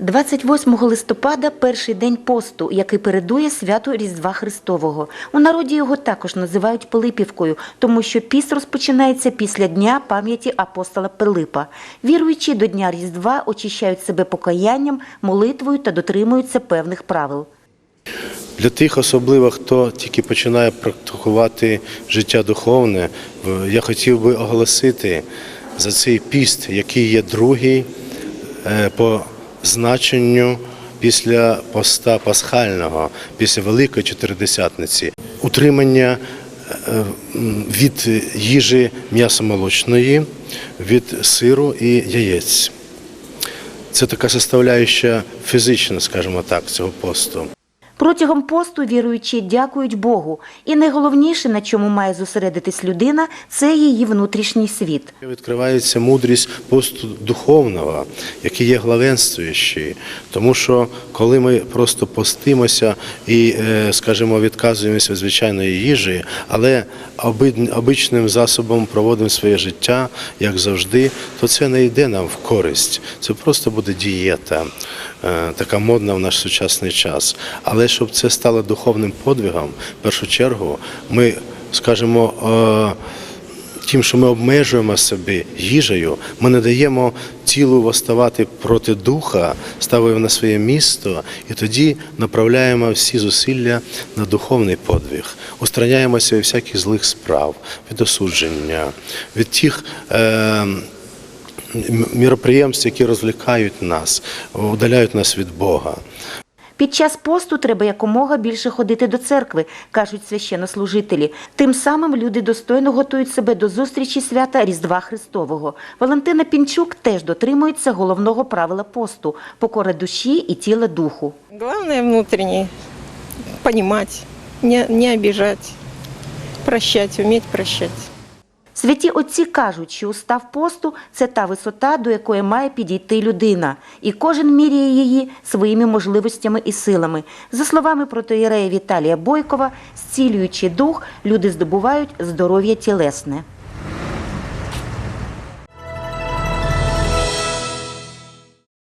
28 листопада перший день посту, який передує святу Різдва Христового. У народі його також називають Пилипівкою, тому що піст розпочинається після дня пам'яті апостола Пилипа. Віруючі до дня Різдва очищають себе покаянням, молитвою та дотримуються певних правил. Для тих, особливо, хто тільки починає практикувати життя духовне, я хотів би оголосити за цей піст, який є другий е, по значенню після поста пасхального, після Великої Чотиридесятниці. Утримання е, від їжі м'ясомолочної, від сиру і яєць. Це така составляюча фізична, скажімо так, цього посту. Протягом посту віруючі дякують Богу. І найголовніше, на чому має зосередитись людина, це її внутрішній світ. Відкривається мудрість посту духовного, який є главенствуючий. Тому що коли ми просто постимося і, е, скажімо, відказуємося від звичайної їжі, але обичним засобом проводимо своє життя, як завжди, то це не йде нам в користь. Це просто буде дієта, е, така модна в наш сучасний час. Але щоб це стало духовним подвигом, в першу чергу, ми скажімо. е, Тим, що ми обмежуємо себе їжею, ми не даємо тілу восставати проти духа, ставимо на своє місто, і тоді направляємо всі зусилля на духовний подвиг, устраняємося від всяких злих справ, від осудження, від тих. Е- міроприємств, які розвлікають нас, удаляють нас від Бога. Під час посту треба якомога більше ходити до церкви, кажуть священнослужителі. Тим самим люди достойно готують себе до зустрічі свята Різдва Христового. Валентина Пінчук теж дотримується головного правила посту покора душі і тіла духу. Главное внутренне понимать, не, не обижать, прощать, уметь прощать. Святі отці кажуть, що устав посту це та висота, до якої має підійти людина, і кожен міряє її своїми можливостями і силами. За словами протоєрея Віталія Бойкова, зцілюючи дух, люди здобувають здоров'я тілесне.